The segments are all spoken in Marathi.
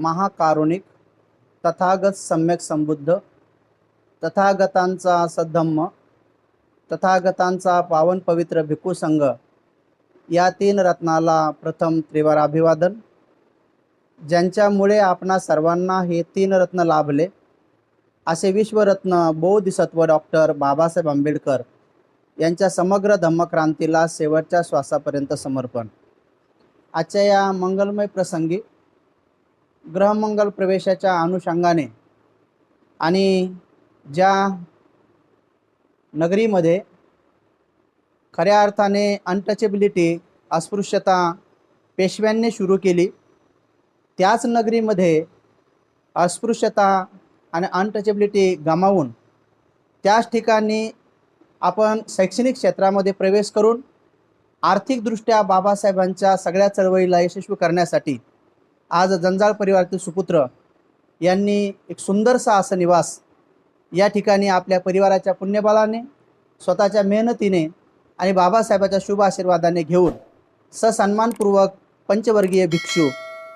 महाकारुणिक तथागत सम्यक संबुद्ध तथागतांचा सद्धम्म तथागतांचा पावन पवित्र भिक्खू संघ या तीन रत्नाला प्रथम त्रिवार अभिवादन ज्यांच्यामुळे आपणा सर्वांना हे तीन रत्न लाभले असे विश्वरत्न बोधिसत्व डॉक्टर बाबासाहेब आंबेडकर यांच्या समग्र धम्मक्रांतीला शेवटच्या श्वासापर्यंत समर्पण. आजच्या या मंगलमय प्रसंगी ग्रहमंगल प्रवेशाच्या अनुषंगाने आणि ज्या नगरीमध्ये खऱ्या अर्थाने अनटचेबिलिटी अस्पृश्यता पेशव्यांनी सुरू केली त्याच नगरीमध्ये अस्पृश्यता आणि अनटचेबिलिटी गमावून त्याच ठिकाणी आपण शैक्षणिक क्षेत्रामध्ये प्रवेश करून आर्थिकदृष्ट्या बाबासाहेबांच्या सगळ्या चळवळीला यशस्वी करण्यासाठी आज जंजाळ परिवारातील सुपुत्र यांनी एक सुंदरसा असा निवास या ठिकाणी आपल्या परिवाराच्या पुण्यबलाने स्वतःच्या मेहनतीने आणि बाबासाहेबाच्या शुभ आशीर्वादाने घेऊन ससन्मानपूर्वक पंचवर्गीय भिक्षू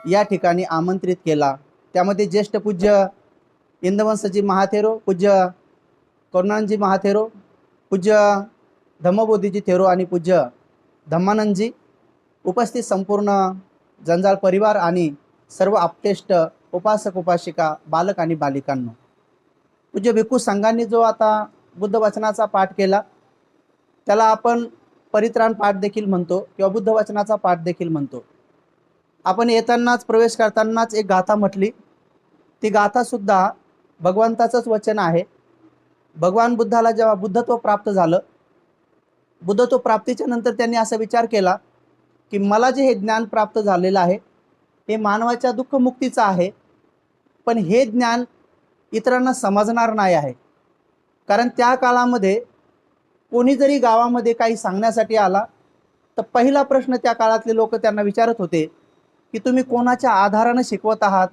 या ठिकाणी आमंत्रित केला. त्यामध्ये ज्येष्ठ पूज्य इंदवंशजी महाथेरो पूज्य करुणानजी महाथेरो पूज्य धम्मबोधीजी थेरो आणि पूज्य धम्मानंदजी उपस्थित संपूर्ण जंजाळ परिवार आणि सर्व आपतेष्ट उपासक उपासिका बालक आणि बालिकांनो. पूज्य भिक्खू संघांनी जो आता बुद्ध वचनाचा पाठ केला त्याला आपण परित्राण पाठ देखील म्हणतो किंवा बुद्ध वचनाचा पाठ देखील म्हणतो. आपण येतानाच प्रवेश करतानाच एक गाथा म्हटली. ती गाथासुद्धा भगवंताचंच वचन आहे. भगवान बुद्धाला जेव्हा बुद्धत्व प्राप्त झालं बुद्धत्व प्राप्तीच्या नंतर त्यांनी असा विचार केला की मला जे हे ज्ञान प्राप्त झालेलं आहे हे मानवाच्या दुःखमुक्तीचं आहे. पण हे ज्ञान इतरांना समजणार नाही आहे. कारण त्या काळामध्ये कोणी जरी गावामध्ये काही सांगण्यासाठी आला तर पहिला प्रश्न त्या काळातले लोक त्यांना विचारत होते की तुम्ही कोणाच्या आधारानं शिकवत आहात?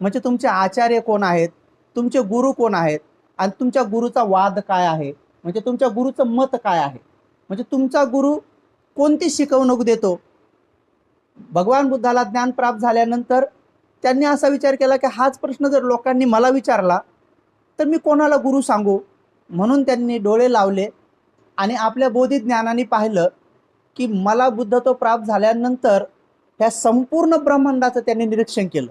म्हणजे तुमचे आचार्य कोण आहेत? तुमचे गुरु कोण आहेत? आणि तुमच्या गुरुचा वाद काय आहे? म्हणजे तुमच्या गुरुचं मत काय आहे? म्हणजे तुमचा गुरु कोणती शिकवणूक देतो? भगवान बुद्धाला ज्ञान प्राप्त झाल्यानंतर त्यांनी असा विचार केला की हाच प्रश्न जर लोकांनी मला विचारला तर मी कोणाला गुरु सांगू? म्हणून त्यांनी डोळे लावले आणि आपल्या बोधी ज्ञानाने पाहिलं की मला बुद्धत्व प्राप्त झाल्यानंतर ह्या संपूर्ण ब्रह्मांडाचं त्यांनी निरीक्षण केलं.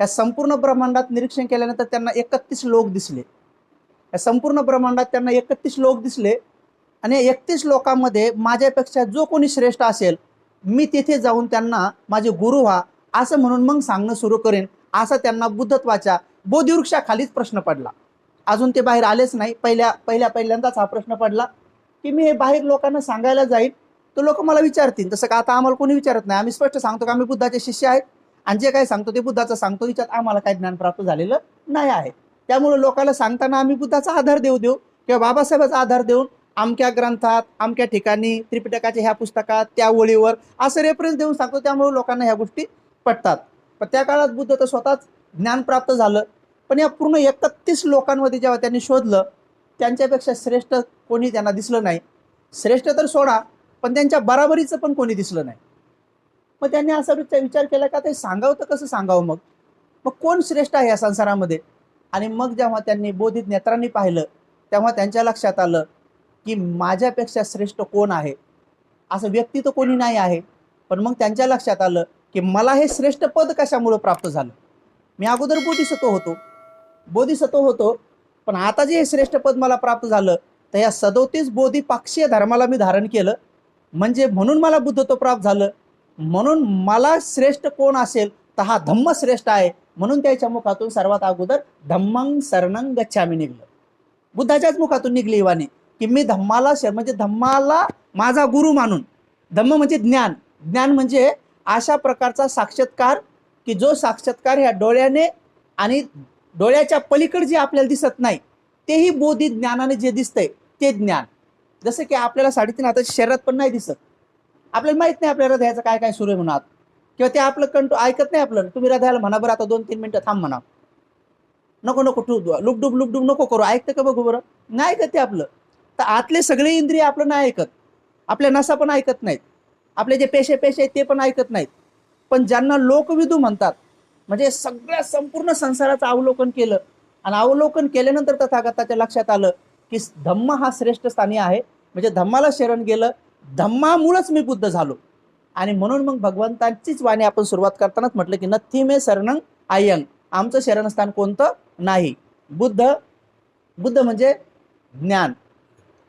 ह्या संपूर्ण ब्रह्मांडात निरीक्षण केल्यानंतर त्यांना एकतीस लोक दिसले. या संपूर्ण ब्रह्मांडात त्यांना एकतीस लोक दिसले आणि एकतीस लोकांमध्ये माझ्यापेक्षा जो कोणी श्रेष्ठ असेल मी तिथे जाऊन त्यांना माझे गुरु व्हा असं म्हणून मग सांगणं सुरू करेन. असा त्यांना बुद्धत्वाच्या बोधिवृक्षाखालीच प्रश्न पडला. अजून ते बाहेर आलेच नाही. पहिल्या पहिल्या पहिल्यांदाच हा प्रश्न पडला की मी हे बाहेर लोकांना सांगायला जाईन तर लोक मला विचारतील. तसं का आता आम्हाला कोणी विचारत नाही? आम्ही स्पष्ट सांगतो की आम्ही बुद्धाचे शिष्य आहेत. आणि जे काही सांगतो ते बुद्धाचं सांगतो. तिच्यात आम्हाला काही ज्ञान प्राप्त झालेलं नाही आहे. त्यामुळे लोकांना सांगताना आम्ही बुद्धाचा आधार देऊ देऊ किंवा बाबासाहेबाचा आधार देऊन अमक्या ग्रंथात अमक्या ठिकाणी त्रिपिटकाच्या ह्या पुस्तकात त्या ओळीवर असं रेफरन्स देऊन सांगतो. त्यामुळे लोकांना ह्या गोष्टी पटतात. पण त्या काळात बुद्ध तर स्वतःच ज्ञान प्राप्त झालं. पण या पूर्ण एकतीस लोकांमध्ये जेव्हा त्यांनी शोधलं त्यांच्यापेक्षा श्रेष्ठ कोणी त्यांना दिसलं नाही. श्रेष्ठ तर सोडा पण त्यांच्या बराबरीचं पण कोणी दिसलं नाही. मग त्यांनी असा विचार विचार केला का ते सांगावं तर कसं सांगावं मग? मग कोण श्रेष्ठ आहे या संसारामध्ये? आणि मग जेव्हा त्यांनी बोधित नेत्रांनी पाहिलं तेव्हा त्यांच्या लक्षात आलं की माझ्यापेक्षा श्रेष्ठ कोण आहे? असं व्यक्ती तर कोणी नाही आहे. पण मग त्यांच्या लक्षात आलं की मला हे श्रेष्ठ पद कशामुळं प्राप्त झालं? मी अगोदर बोधिसत्व होतो. बोधिसत्व होतो. पण आता जे हे श्रेष्ठ पद मला प्राप्त झालं तर या सदोतीस बोधिपाक्षीय धर्माला मी धारण केलं. म्हणजे म्हणून मला बुद्धत्व प्राप्त झालं. म्हणून मला श्रेष्ठ कोण असेल तर हा धम्म श्रेष्ठ आहे. म्हणून त्याच्या मुखातून सर्वात अगोदर धम्मंग शरणंग गच्छामी निघलं. बुद्धाच्याच मुखातून निघली इवानी. की मी धम्माला शर म्हणजे धम्माला माझा गुरु मानून. धम्म म्हणजे ज्ञान. ज्ञान म्हणजे अशा प्रकारचा साक्षात्कार की जो साक्षात्कार ह्या डोळ्याने आणि डोळ्याच्या पलीकडे जे आपल्याला दिसत नाही तेही बोधी ज्ञानाने जे दिसतंय ते ज्ञान. जसं की आपल्याला साडेतीन हाताच्या शरीरात पण नाही दिसत. आपल्याला माहीत नाही आपल्या हृदयाचं काय काय सुरू आहे म्हणत किंवा ते आपलं कंटो ऐकत नाही आपलं. तुम्ही हृदयाला म्हणा बरं आता दोन तीन मिनटं थांब म्हणा. नको नको टू लुकडूब लुकडूब नको करू. ऐकतं का बघू बरं? नाही ऐकत ते आपलं. तर आतले सगळे इंद्रिय आपलं नाही ऐकत. आपल्या नसा पण ऐकत नाहीत. आपले जे पेशे पेशे आहेत ते पण ऐकत नाहीत. पण ज्यांना लोकविदू म्हणतात म्हणजे सगळ्या संपूर्ण संसाराचं अवलोकन केलं आणि अवलोकन केल्यानंतर तथागताच्या लक्षात आलं की धम्म हा श्रेष्ठ स्थानी आहे. म्हणजे धम्माला शरण गेलं धम्मामुळंच मी बुद्ध झालो. आणि म्हणून मग भगवंतांचीच वाणी आपण सुरुवात करतानाच म्हटलं की नथी मे शरणं आयंग आमचं शरणस्थान कोणतं? नाही. बुद्ध बुद्ध म्हणजे ज्ञान.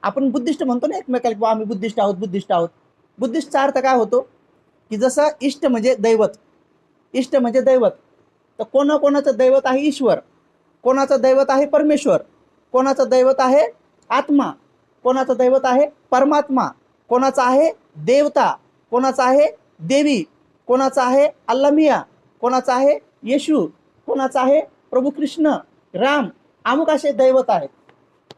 आपण बुद्धिस्ट म्हणतो ना एकमेकाला किंवा आम्ही बुद्धिस्ट आहोत बुद्धिस्ट आहोत. बुद्धिस्टचा अर्थ काय होतो? की जसं इष्ट म्हणजे दैवत इष्ट म्हणजे दैवत तर कोणा कोणाचं दैवत आहे ईश्वर कोणाचं दैवत आहे परमेश्वर कोणाचं दैवत आहे आत्मा कोणाचं दैवत आहे परमात्मा कोणाचा आहे देवता कोणाचा आहे देवी कोणाचा आहे अल्लामिया कोणाचा आहे येशू कोणाचा आहे प्रभू कृष्ण राम अमुक असे दैवत आहेत.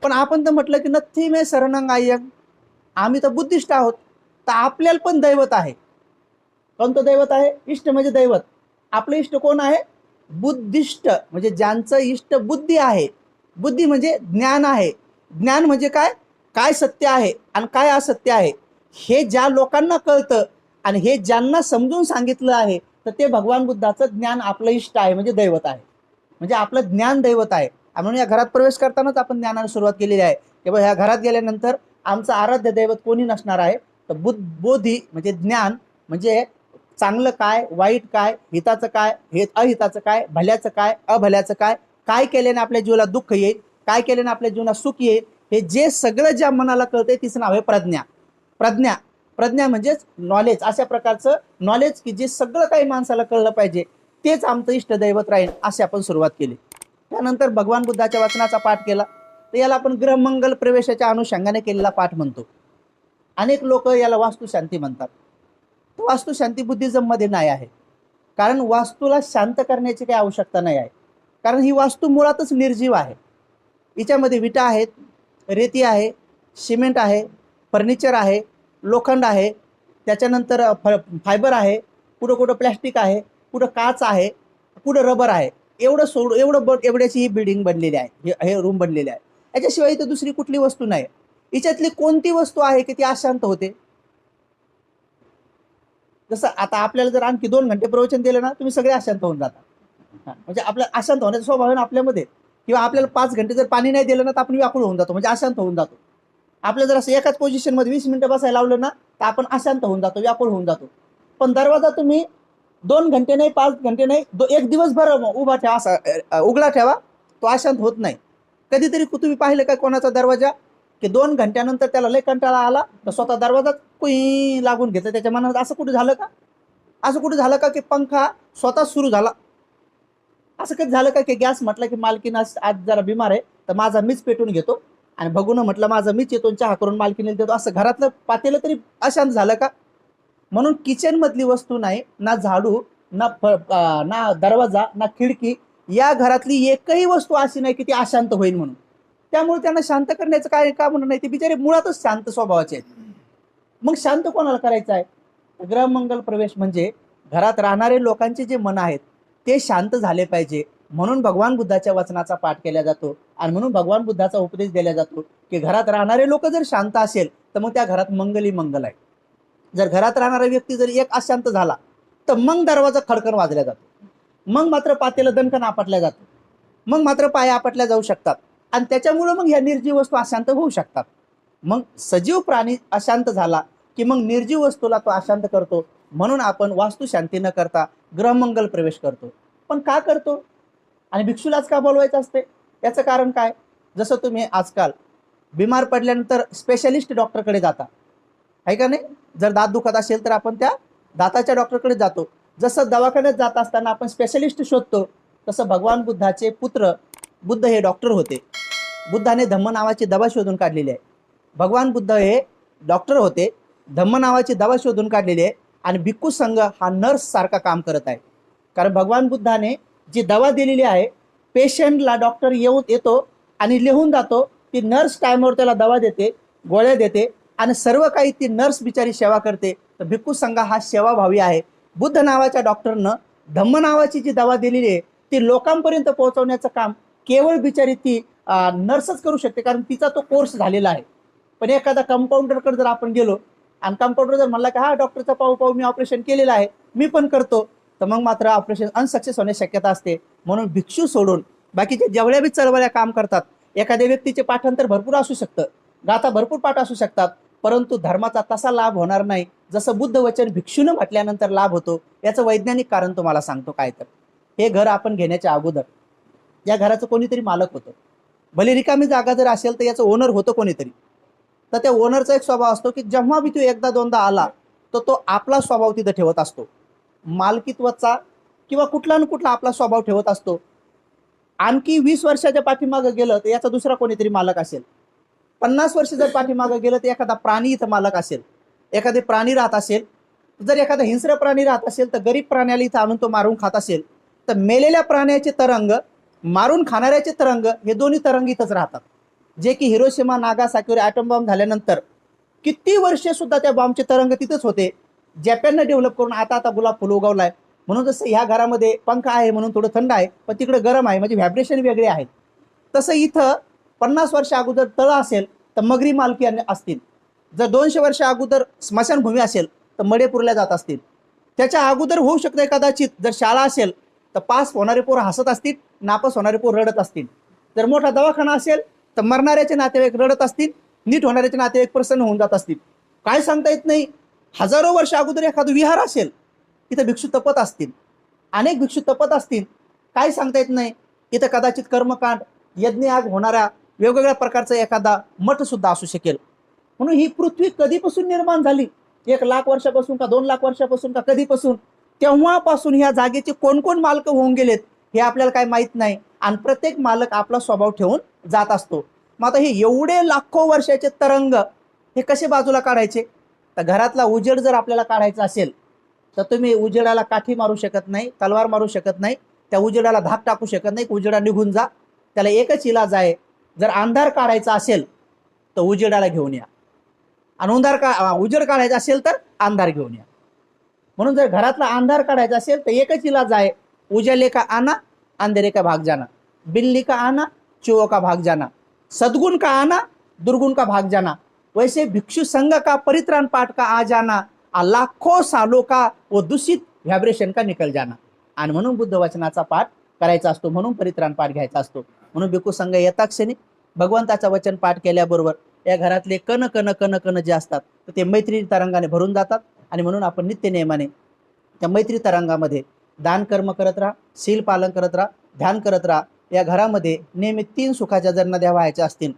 पण आपण तर म्हटलं की नथी मे शरणंग आयंग आम्ही तर बुद्धिस्ट आहोत. तर आपल्याला पण दैवत आहे. कोणतं दैवत आहे? इष्ट म्हणजे दैवत. आपलं इष्ट कोण आहे? बुद्धिष्ट म्हणजे ज्यांचं इष्ट बुद्धी आहे. बुद्धी म्हणजे ज्ञान आहे. ज्ञान म्हणजे काय? काय सत्य आहे आणि काय असत्य आहे? हे ज्या लोकांना कळतं आणि हे ज्यांना समजून सांगितलं आहे तर ते भगवान बुद्धाचं ज्ञान आपलं इष्ट आहे म्हणजे दैवत आहे. म्हणजे आपलं ज्ञान दैवत आहे. म्हणून या घरात प्रवेश करतानाच आपण ज्ञानाला सुरुवात केलेली आहे. की बा ह्या घरात गेल्यानंतर आमचं आराध्य दैवत कोणी नसणार आहे? तर बुद्ध बोधी म्हणजे ज्ञान म्हणजे चांगलं काय वाईट काय हिताचं काय हे अहिताचं काय भल्याचं काय अभल्याचं काय काय केल्याने आपल्या जीवाला दुःख येईल काय केल्याने आपल्या जीवनात सुख येईल हे जे सगळं ज्या मनाला कळतंय तिचं नाव आहे प्रज्ञा. प्रज्ञा. प्रज्ञा म्हणजेच नॉलेज अशा प्रकारचं नॉलेज की जे सगळं काही माणसाला कळलं पाहिजे तेच आमचं इष्टदैवत राहील अशी आपण सुरुवात केली. त्यानंतर भगवान बुद्धाच्या वचनाचा पाठ केला. तर याला आपण ग्रहमंगल प्रवेशाच्या अनुषंगाने केलेला पाठ म्हणतो. अनेक लोक याला वास्तुशांती म्हणतात. तर वास्तुशांती बुद्धिझममध्ये नाही आहे. कारण वास्तूला शांत करण्याची काही आवश्यकता नाही आहे. कारण ही वास्तू मुळातच निर्जीव आहे. हिच्यामध्ये विटा आहेत रेती आहे सिमेंट आहे फर्निचर आहे लोखंड आहे त्याच्यानंतर फ फायबर आहे कुठं कुठं प्लॅस्टिक आहे कुठं काच आहे कुठं रबर आहे. एवढं सोड एवढं ब एवढ्याची ही बिल्डिंग बनलेली आहे. हे- रूम बनलेले आहे. याच्याशिवाय इथं दुसरी कुठली वस्तू नाही. हिच्यातली कोणती वस्तू आहे की ती अशांत होते? जसं आता आपल्याला जर आणखी दोन घंटे प्रवचन दिलं ना तुम्ही सगळे अशांत होऊन जाता. म्हणजे आपल्या अशांत होण्याचा स्वभाव आहे ना आपल्यामध्ये. किंवा आपल्याला पाच घंटे जर पाणी नाही दिलं ना तर आपण व्याकुळ होऊन जातो म्हणजे अशांत होऊन जातो. आपलं जर असं एकाच पोझिशनमध्ये वीस मिनिटं बसायला लावलं ना तर आपण अशांत होऊन जातो व्याकुळ होऊन जातो. पण दरवाजा तुम्ही दोन घंटे नाही पाच घंटे नाही दो एक दिवसभर उभा ठेवा असा उघडा ठेवा. तो अशांत होत नाही. कधीतरी कु- तुम्ही पाहिलं का कोणाचा दरवाजा? की दोन घंट्यानंतर त्याला लय कंटाळा आला तर स्वतः दरवाजा कुई लागून घेतला. त्याच्या मनात असं कुठे झालं का? असं कुठे झालं का की पंखा स्वतः सुरू झाला? असं कधी झालं का की गॅस म्हटलं की मालकीनं आज जरा बिमार आहे तर माझा मीच पेटून घेतो. आणि बघून म्हटलं माझा मीच येतो चहा करून मालकीने देतो. असं घरातलं पातेलं तरी अशांत झालं का? म्हणून किचन मधली वस्तू नाही ना झाडू ना फ ना दरवाजा ना खिडकी या घरातली एकही वस्तू अशी नाही की ती अशांत होईल म्हणून. त्यामुळे त्यांना शांत करण्याचं काय का म्हणून नाही ते बिचारे मुळातच शांत स्वभावाचे आहेत. मग शांत कोणाला करायचं आहे? ग्रहमंगल प्रवेश म्हणजे घरात राहणारे लोकांचे जे मन आहेत ते शांत झाले पाहिजे. म्हणून भगवान बुद्धाच्या वचनाचा पाठ केला जातो आणि म्हणून भगवान बुद्धाचा उपदेश दिला जातो की घरात राहणारे लोक जर शांत असेल तर मग त्या घरात मंगली मंगल आहे. जर घरात राहणारा व्यक्ती जर एक अशांत झाला तर मग दरवाजा खडकन वाजल्या जातो. मग मात्र पातेला दणकन आपटल्या जातं. मग मात्र पाया आपटल्या जाऊ शकतात. आणि त्याच्यामुळं मग ह्या निर्जीव वस्तू अशांत होऊ शकतात. मग सजीव प्राणी अशांत झाला की मग निर्जीव वस्तूला तो अशांत करतो. म्हणून आपण वास्तू शांती न करता ग्रहमंगल प्रवेश करतो. पण का करतो? आणि भिक्षूलाच का बोलवायचं असते? याचं कारण काय? जसं तुम्ही आजकाल बिमार पडल्यानंतर स्पेशलिस्ट डॉक्टरकडे जाता. आहे का नाही? जर दात दुखत असेल तर आपण त्या दाताच्या डॉक्टरकडे जातो. जसं दवाखान्यात जात असताना आपण स्पेशलिस्ट शोधतो तसं भगवान बुद्धाचे पुत्र बुद्ध हे डॉक्टर होते. बुद्धाने धम्म नावाची दवा शोधून काढलेली आहे. भगवान बुद्ध हे डॉक्टर होते धम्म नावाची दवा शोधून काढलेली आहे आणि भिक्खू संघ हा नर्स सारखा काम करत आहे. कारण भगवान बुद्धाने जी दवा दिलेली आहे पेशंटला डॉक्टर येऊन येतो आणि लिहून जातो ती नर्स टायमावर त्याला दवा देते गोळ्या देते आणि सर्व काही ती नर्स बिचारी सेवा करते. तर भिक्खू संघा हा सेवाभावी आहे. बुद्ध नावाच्या डॉक्टरनं धम्म नावाची जी दवा दिलेली आहे ती लोकांपर्यंत पोहोचवण्याचं काम केवळ बिचारी ती नर्सच करू शकते. कारण तिचा तो कोर्स झालेला आहे. पण एखादा कंपाऊंडरकडे जर आपण गेलो आणि कंपाऊंडर जर म्हणला की हा डॉक्टरचा पाहू पाहू मी ऑपरेशन केलेलं आहे. मी पण करतो. तर मग मात्र ऑपरेशन अनसक्सेस होण्याची शक्यता असते. म्हणून भिक्षू सोडून बाकीचे जेवढ्या बी चळवळ्या काम करतात एखाद्या व्यक्तीचे पाठांतर भरपूर असू शकतं. गाथा भरपूर पाठ असू शकतात. परंतु धर्माचा तसा लाभ होणार नाही जसं बुद्ध वचन भिक्षूनं म्हटल्यानंतर लाभ होतो याचं वैज्ञानिक कारण तुम्हाला सांगतो काय तर. हे घर आपण घेण्याच्या अगोदर या घराचं कोणीतरी मालक होतं. भले रिकामी जागा जर असेल तर याचं ओनर होतं कोणीतरी. तर त्या ओनरचा एक स्वभाव असतो की जेव्हा बी तो एकदा दोनदा आला तर तो आपला स्वभाव तिथं ठेवत असतो. मालकीत्वाचा किंवा कुठला ना कुठला आपला स्वभाव ठेवत असतो. आणखी वीस वर्षाच्या पाठीमागं गेलं तर याचा दुसरा कोणीतरी मालक असेल. पन्नास वर्ष जर पाठीमागं गेलं तर एखादा प्राणी इथं मालक असेल एखादे प्राणी राहत असेल जर एखादा हिंस्र प्राणी राहत असेल तर गरीब प्राण्याला इथं आणून तो मारून खात असेल तर मेलेल्या प्राण्याचे तरंग मारून खाणाऱ्याचे तरंग हे दोन्ही तरंग इथंच राहतात. जे की हिरोशिमा नागासाकीवर ॲटम बॉम्ब झाल्यानंतर किती वर्षे सुद्धा त्या बॉम्बचे तरंग तिथंच होते. जपाननं डेव्हलप करून आता आता गुलाब फुल उगवलाय. म्हणून जसं ह्या घरामध्ये पंखा आहे म्हणून थोडं थंड आहे पण तिकडे गरम आहे म्हणजे व्हायब्रेशन वेगळे आहेत. तसं इथं पन्नास वर्ष अगोदर तळ असेल तर मगरी मालकी असतील. जर दोनशे वर्ष अगोदर स्मशानभूमी असेल तर मडे पुरल्या जात असतील. त्याच्या अगोदर होऊ शकते कदाचित जर शाळा असेल तर पास होणारे पोरं हसत असतील नापास होणारे पोर रडत असतील. जर मोठा दवाखाना असेल तर मरणाऱ्याचे नातेवाईक रडत असतील नीट होणाऱ्याचे नातेवाईक प्रसन्न होऊन जात असतील. काय सांगता येत नाही? हजारो वर्ष अगोदर एखादं विहार असेल इथं भिक्षू तपत असतील. अनेक भिक्षू तपत असतील. काय सांगता येत नाही? इथं कदाचित कर्मकांड यज्ञयाग होणाऱ्या वेगवेगळ्या प्रकारचा एखादा मठ सुद्धा असू शकेल. म्हणून ही पृथ्वी कधीपासून निर्माण झाली? एक लाख वर्षापासून का दोन लाख वर्षापासून का कधीपासून? तेव्हापासून ह्या जागेचे कोण कोण मालक होऊन गेलेत हे आपल्याला काय माहीत नाही. आणि प्रत्येक मालक आपला स्वभाव ठेवून जात असतो. मग आता हे एवढे लाखो वर्षाचे तरंग हे कसे बाजूला काढायचे? तर घरातला उजेड जर आपल्याला काढायचा असेल तर तुम्ही उजेडाला काठी मारू शकत नाही तलवार मारू शकत नाही. त्या उजेडाला धाक टाकू शकत नाही उजेडा निघून जा. त्याला एकच इलाज आहे जर अंधार काढायचा असेल तर उजेडाला घेऊन या. आणि उंधार का उजेड काढायचा असेल तर अंधार घेऊन या. म्हणून जर घरातला अंधार काढायचा असेल तर एकच इलाज आहे उजेले का आना अंधेरे का भाग जाना बिल्ली का आना चुओ का भाग जाना सद्गुण का आना दुर्गुण का भाग जाना वैसे भिक्षु संघ का परित्राण पाठ का आ जाना लाखो सालों का वो दूषित व्हायब्रेशन का निकल जाना आणि म्हणून बुद्ध वचनाचा पाठ करायचा असतो म्हणून परित्राण पाठ घ्यायचा असतो. म्हणून भिकू संघ येता क्षणी भगवंताचं वचन पाठ केल्याबरोबर या घरातले कण कण कण कण जे असतात तर ते मैत्री तरंगाने भरून जातात. आणि म्हणून आपण नित्य नियमाने त्या मैत्री तरंगामध्ये दान कर्म करत राहा शील पालन करत राहा ध्यान करत राहा. या घरामध्ये नेहमी तीन सुखाच्या जर नद्या व्हायच्या असतील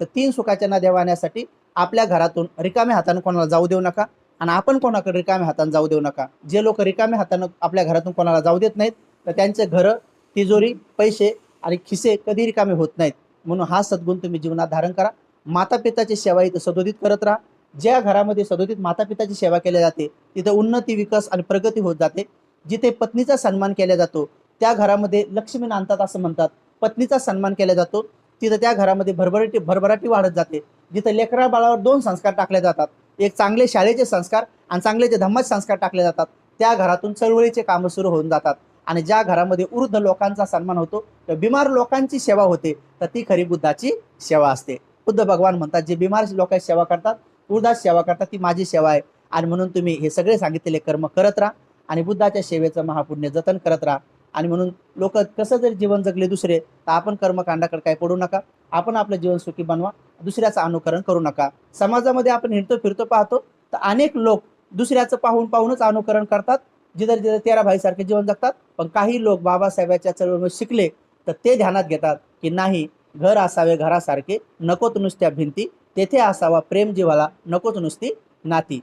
तर तीन सुखाच्या नद्या वाहण्यासाठी आपल्या घरातून रिकाम्या हाताने कोणाला जाऊ देऊ नका. आणि आपण कोणाकडे रिकाम्या हाताने जाऊ देऊ नका. जे लोक रिकाम्या हातानं आपल्या घरातून कोणाला जाऊ देत नाहीत तर त्यांचे घरं तिजोरी पैसे आणि खिसे कधी रिकामे होत नाहीत. म्हणून हा सद्गुण तुम्ही जीवनात धारण करा. माता पिताची सेवा इथं सदोदित करत राहा. ज्या घरामध्ये सदोदित माता पिताची सेवा केली जाते तिथं उन्नती विकास आणि प्रगती होत जाते. जिथे पत्नीचा सन्मान केला जातो त्या घरामध्ये लक्ष्मी नांदतात असं म्हणतात. पत्नीचा सन्मान केला जातो तिथं त्या घरामध्ये भरभराटी भरभराटी वाढत जाते. जिथं लेकरा बाळावर दोन संस्कार टाकले जातात. एक चांगले शाळेचे संस्कार आणि चांगले जे धम्माचे संस्कार टाकले जातात त्या घरातून चळवळीचे कामं सुरू होऊन जातात. आणि ज्या घरामध्ये वृद्ध लोकांचा सन्मान होतो तर बिमार लोकांची सेवा होते तर ती खरी बुद्धाची सेवा असते. बुद्ध भगवान म्हणतात जे बिमार लोकांची सेवा करतात. वृद्धाची सेवा करतात ती माझी सेवा आहे. आणि म्हणून तुम्ही हे सगळे सांगितलेले कर्म करत राहा. आणि बुद्धाच्या सेवेचं महापुण्य जतन करत राहा. आणि म्हणून लोक कसं जर जीवन जगले दुसरे तर आपण कर्मकांडाकडे काय पडू नका. आपण आपलं जीवन सुखी बनवा. दुसऱ्याचं अनुकरण करू नका. समाजामध्ये आपण हिंडतो फिरतो पाहतो तर अनेक लोक दुसऱ्याचं पाहून पाहूनच अनुकरण करतात. जिथं जिथं तेरा भाईसारखे जीवन जगतात पण काही लोक बाबासाहेबाच्या चळवळीवर शिकले तर ते ध्यानात घेतात की नाही घर असावे घरासारखे नकोत नुसत्या भिंती तेथे असावा प्रेम जीवाला नकोच नुसती नाती.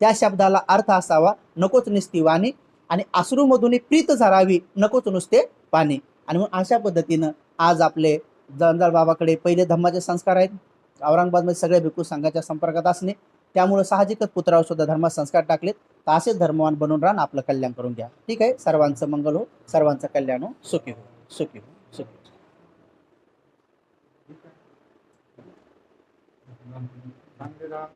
त्या शब्दाला अर्थ असावा नकोच नुसती वाणी आणि अश्रूमधून प्रीत झरावी नकोच नुसते पाणी. आणि मग अशा पद्धतीनं आज आपले जंजाळ बाबाकडे पहिले धम्माचे संस्कार आहेत. औरंगाबादमध्ये सगळे भिकू संघाच्या संपर्कात असणे त्यामुळे साहजिकच पुत्रावर सुद्धा धर्मात संस्कार टाकलेत. तर असेच धर्मवान बनून राहा आपलं कल्याण करून घ्या. ठीक आहे? सर्वांचं मंगल हो सर्वांचं कल्याण हो सुखी हो सुखी हो सुखी हो.